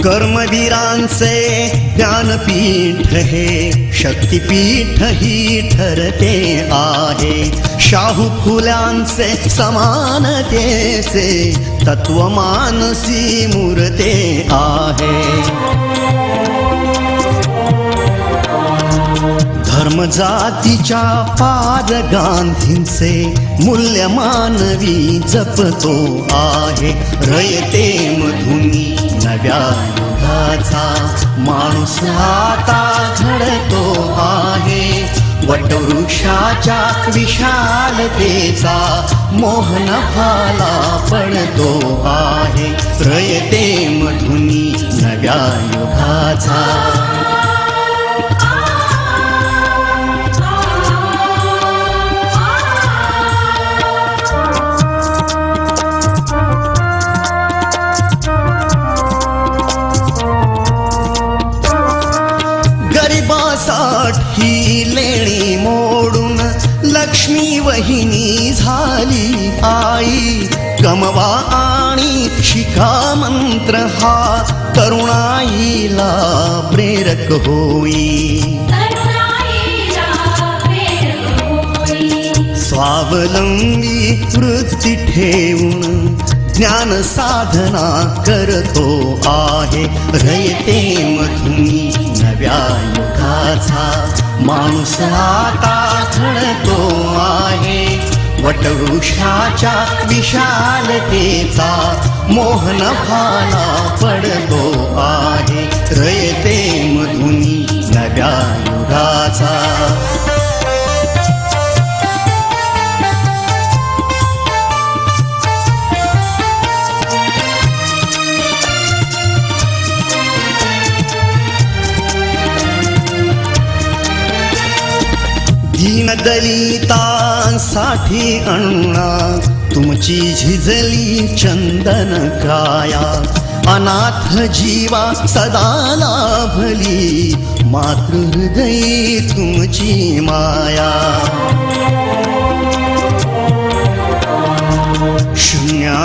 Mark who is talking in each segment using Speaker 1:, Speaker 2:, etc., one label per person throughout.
Speaker 1: कर्मवीरांचे ज्ञानपीठ हे शक्तीपीठ ही ठरते आहे. शाहू फुल्यांचे समानतेचे तत्वमानसी मूर्ते आहे. धर्म जातीच्या पाद गांधींचे मूल्य मानवी जपतो आहे. रयते मधुनी नव्या युगाचा माणूस आता घडतो आहे. वटवृक्षाच्या विशालतेचा मोहन फाला पडतो आहे. प्रयते मधुनी नव्या युगाचा लक्ष्मी वहिनी झाली आई. कमवा आणि शिका मंत्र हा तरुणाईला प्रेरक होई. स्वावलंबी वृत्ती ठेवून ज्ञान साधना करतो आहे. रयते मधुनी नव्या युगाचा. माणूस आता घडतो आहे. वटवृक्षाच्या विशालतेचा मोहन भाला पडतो आहे. रयते मधुनी नव्या युगाचा दलितांसाठी अण्णा तुमची झिजली चंदन काया. अनाथ जीवा सदा लाभली मातृहृदयी तुमची माया.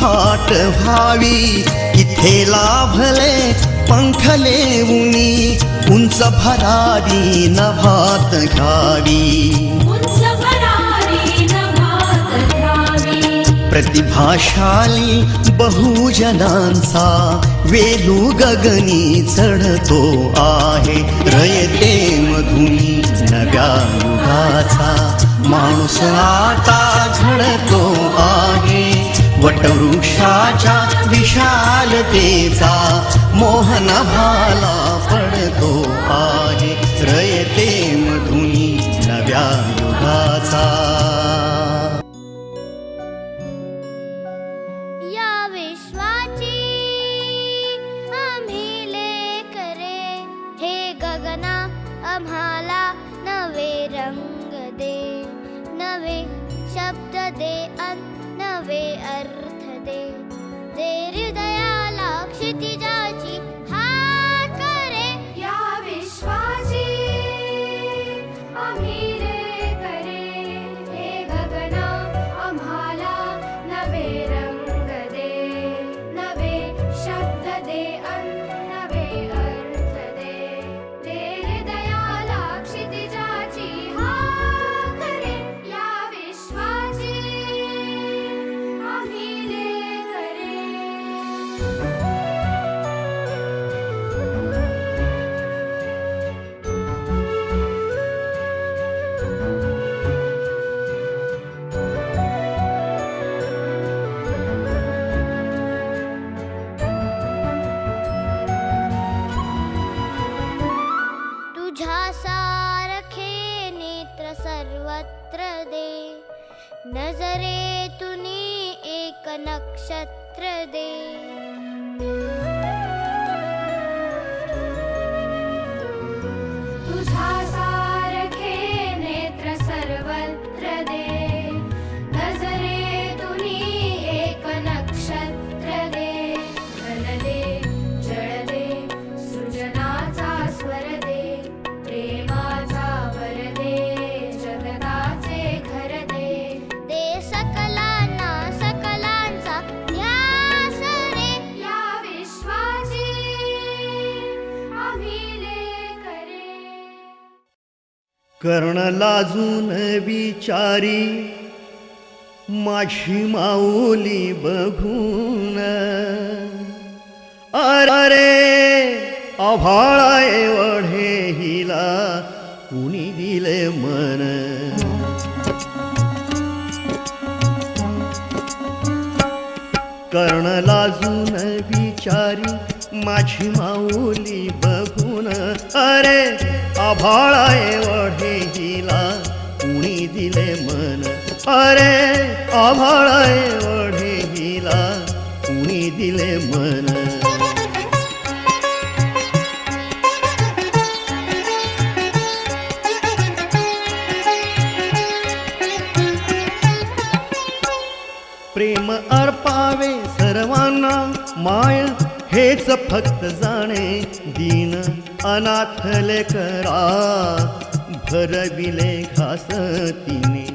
Speaker 1: प्रबोधनाची पहाट इथे लाभले पंखले उनी उंच भरावी नभात घ्यावी. प्रतिभाशाली बहुजनांचा वेलू गगनी चढतो आहे. रयते मधुनी नव्या युगाचा. माणूस आता घडतो वटवृक्षाच्या विशालतेचा मोहन भाला पडतो आहे. रयते मधुनी नव्या युगाचा.
Speaker 2: या विश्वाची आम्ही लेकरे हे गगना आम्हाला नवे रंग दे नवे शब्द दे अन नवे अर्थ दे दे
Speaker 1: कर्ण लाजून विचारी माझी माऊली बघून. अरे अभाळा एवढे हिला कुणी दिले मन? कर्ण लाजून विचारी माझी माऊली बघून अरे आभाळा एवढे हिला कुणी दिले मन. अरे आभाळा एवढे हिला कुणी दिले मन. प्रेम अर्पावे सर्वांना माय हेच फक्त जाणे दीन. अनाथ लेकरा भरविले घास तिने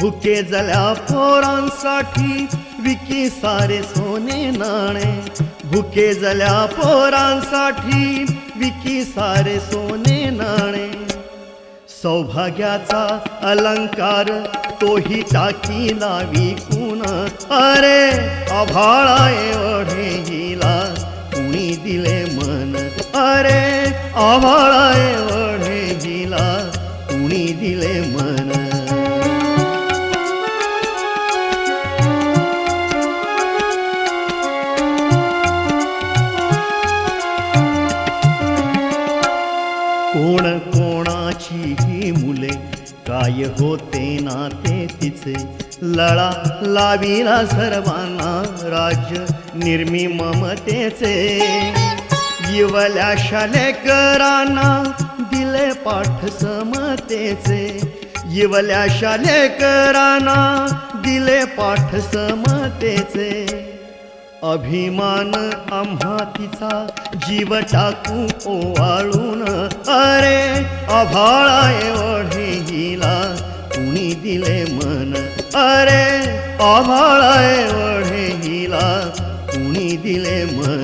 Speaker 1: भुके जल्या पोरांसाठी विकी सारे सोने नाणे. भुके जल्या पोरांसाठी विकी सारे सोने नाणे. सौभाग्याचा अलंकार तोही टाकी लावी कुण? अरे अभाळा एवढे हिला कुणी दिले मन? अरे अभाळा एवढे हिला कुणी दिले मन. कोण कोणाची ही मुले काय होते नाते तिचे? लळा लाविला सर्वांना राज्य निर्मी ममतेचे. इवल्या शालेकरांना दिले पाठ समतेचे. इवल्या शालेकरांना दिले पाठ समतेचे. अभिमान आम्हा तिचा जीव टाकू ओवाळून. अरे अभाळा एवढे हिला कुणी दिले मन? अरे अभाळा एवढे हिला कुणी दिले मन?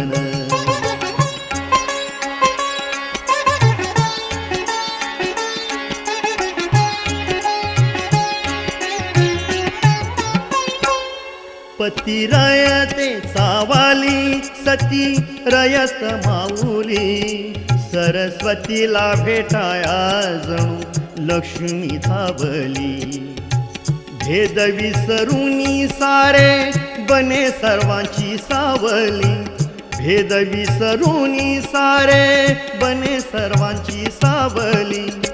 Speaker 1: पती रयते सावाली सती रयत माऊली. सरस्वतीला भेटाया जणू लक्ष्मी धावली. भेद विसरुनी सारे बने सर्वांची सावली. भेद विसरुनी सारे बने सर्वांची सावली.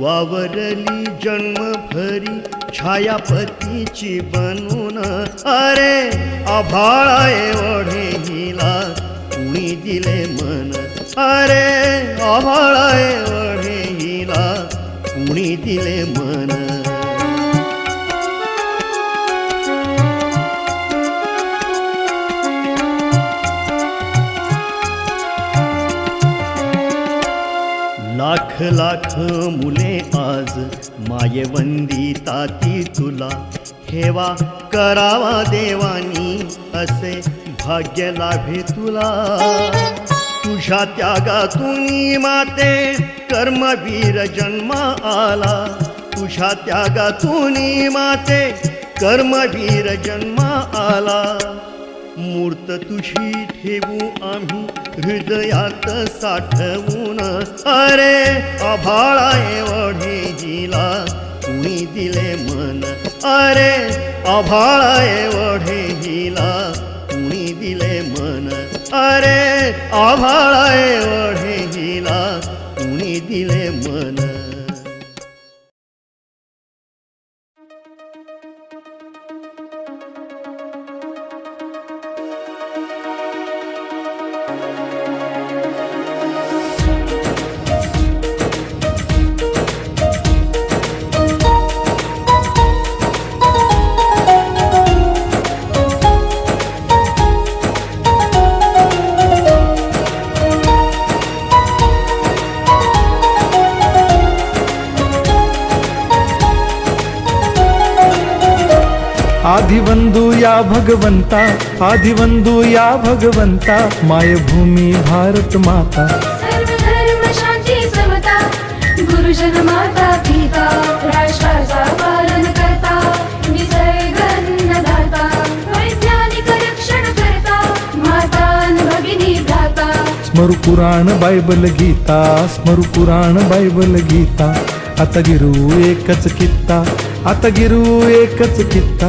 Speaker 1: वावरली जन्मभरी छायापतीची बनून. अरे आभाळा एवढे हिला कुणी दिले मन. अरे आभाळा एवढे हिला कुणी दिले मन. लाख लाख मुले आज मायवंदी ताती तुला. ठेवा करावा देवानी असे भाग्य लाभे तुला. तुझ्या त्यागातून माते कर्मवीर जन्मा आला. तुझ्या त्यागातून माते कर्मवीर जन्मा आला. मूर्त तुझी ठेवू आम्ही हृदयात साठवून. अरे आभाळा एवढे जिला कुणी दिले मन? अरे आभाळा एवढे जिला कुणी दिले मन? अरे आभाळा एवढे जिला कुणी दिले मन?
Speaker 3: या भगवंता आदिवंदू या भगवंता मायभूमी भारत माता.
Speaker 4: शांती समता गुरुजन माता पिता राष्ट्राचा पालन करता वैज्ञानिक रक्षण करता माता भगिनी भ्राता.
Speaker 3: स्मरु पुराण बायबल गीता स्मरु पुराण बायबल गीता. आता गिरू एकच कित्ता आता गिरू एकच कित्ता.